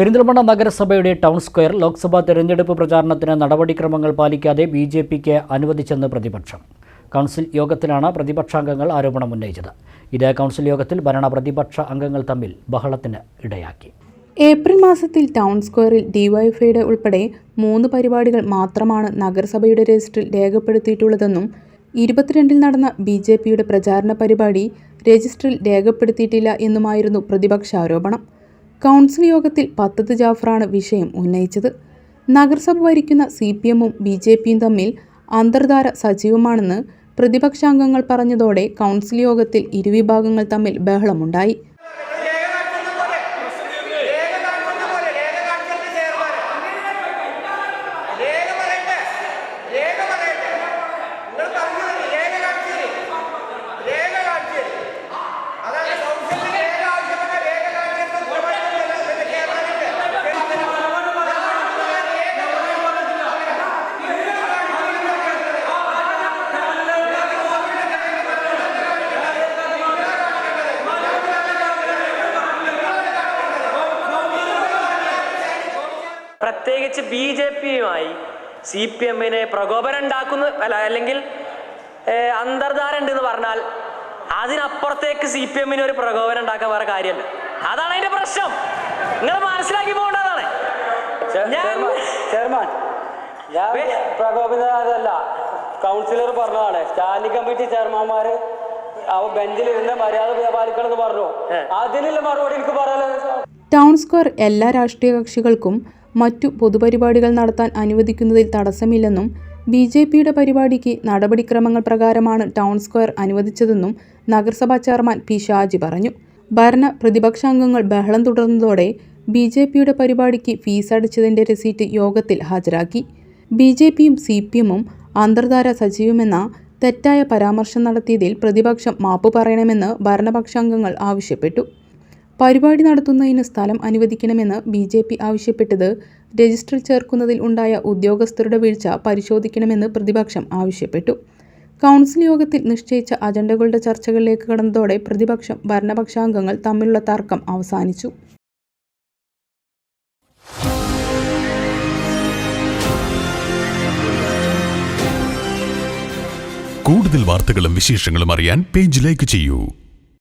പെരിന്തൽമണ്ണ നഗരസഭയുടെ town square Lok Sabha തെരഞ്ഞെടുപ്പ് പ്രചാരണത്തിന് നടപടിക്രമങ്ങൾ പാലിക്കാതെ ബി ജെ പിക്ക് അനുവദിച്ചെന്ന് പ്രതിപക്ഷം. കൗൺസിൽ യോഗത്തിലാണ് പ്രതിപക്ഷാംഗങ്ങൾ ആരോപണം ഉന്നയിച്ചത്. ഇത് കൗൺസിൽ യോഗത്തിൽ ഭരണ പ്രതിപക്ഷ അംഗങ്ങൾ തമ്മിൽ ബഹളത്തിന് ഇടയാക്കി. ഏപ്രിൽ മാസത്തിൽ ടൗൺ സ്ക്വയറിൽ ഡിവൈഫൈയുടെ ഉൾപ്പെടെ മൂന്ന് പരിപാടികൾ മാത്രമാണ് നഗരസഭയുടെ രജിസ്റ്ററിൽ രേഖപ്പെടുത്തിയിട്ടുള്ളതെന്നും ഇരുപത്തിരണ്ടിൽ നടന്ന ബി ജെ പിയുടെ പ്രചാരണ പരിപാടി രജിസ്റ്ററിൽ രേഖപ്പെടുത്തിയിട്ടില്ല എന്നുമായിരുന്നു പ്രതിപക്ഷ ആരോപണം. കൗൺസിൽ യോഗത്തിൽ പത്തത്ത് ജാഫറാണ് വിഷയം ഉന്നയിച്ചത്. നഗരസഭ ഭരിക്കുന്ന സി പി എമ്മും ബി ജെ പിയും തമ്മിൽ അന്തർധാര സജീവമാണെന്ന് പ്രതിപക്ഷാംഗങ്ങൾ പറഞ്ഞതോടെ കൗൺസിൽ യോഗത്തിൽ ഇരുവിഭാഗങ്ങൾ തമ്മിൽ ബഹളമുണ്ടായി. പ്രത്യേകിച്ച് ബി ജെ പിയുമായി സി പി എമ്മിന് പ്രകോപനം ഉണ്ടാക്കുന്ന അല്ല അല്ലെങ്കിൽ അന്തർധാര ഉണ്ട് എന്ന് പറഞ്ഞാൽ അതിനപ്പുറത്തേക്ക് സി പി എമ്മിന് ഒരു പ്രകോപനം ഉണ്ടാക്കാൻ വേറെ കാര്യമല്ല. അതാണ് അതിന്റെ പ്രശ്നം. നിങ്ങൾ മനസ്സിലാക്കി പോകേണ്ടതാണ് ചെയർമാൻ ഞാൻ പ്രകോപിതല്ല കൗൺസിലർ പറഞ്ഞതാണ്. സ്റ്റാൻഡിംഗ് കമ്മിറ്റി ചെയർമാൻമാര് അവ ബെഞ്ചിലിരുന്ന് മര്യാദ പാലിക്കണമെന്ന് പറഞ്ഞു. അതിനുള്ള മറുപടി എനിക്ക് പറയാനുള്ളത് ടൗൺ സ്ക്വയർ എല്ലാ രാഷ്ട്രീയ കക്ഷികൾക്കും മറ്റു പൊതുപരിപാടികൾ നടത്താൻ അനുവദിക്കുന്നതിൽ തടസ്സമില്ലെന്നും ബി ജെ പിയുടെ പരിപാടിക്ക് നടപടിക്രമങ്ങൾ പ്രകാരമാണ് ടൗൺ സ്ക്വയർ അനുവദിച്ചതെന്നും നഗരസഭാ ചെയർമാൻ പി ഷാജി പറഞ്ഞു. ഭരണ പ്രതിപക്ഷാംഗങ്ങൾ ബഹളം തുടർന്നതോടെ ബി ജെ പിയുടെ പരിപാടിക്ക് ഫീസ് അടച്ചതിന്റെ രസീറ്റ് യോഗത്തിൽ ഹാജരാക്കി. ബി ജെ പിയും സി പി എമ്മും അന്തർധാര സജീവമെന്ന തെറ്റായ പരാമർശം നടത്തിയതിൽ പ്രതിപക്ഷം മാപ്പ് പറയണമെന്ന് ഭരണപക്ഷാംഗങ്ങൾ ആവശ്യപ്പെട്ടു. പരിപാടി നടത്തുന്നതിന് സ്ഥലം അനുവദിക്കണമെന്ന് ബി ജെ പി ആവശ്യപ്പെട്ടത് രജിസ്റ്റർ ചേർക്കുന്നതിൽ ഉണ്ടായ ഉദ്യോഗസ്ഥരുടെ വീഴ്ച പരിശോധിക്കണമെന്ന് പ്രതിപക്ഷം ആവശ്യപ്പെട്ടു. കൗൺസിൽ യോഗത്തിൽ നിശ്ചയിച്ച അജണ്ടകളുടെ ചർച്ചകളിലേക്ക് കടന്നതോടെ പ്രതിപക്ഷം ഭരണപക്ഷാംഗങ്ങൾ തമ്മിലുള്ള തർക്കം അവസാനിച്ചു. കൂടുതൽ വാർത്തകളും വിശേഷങ്ങളും അറിയാൻ പേജ് ലൈക്ക് ചെയ്യൂ.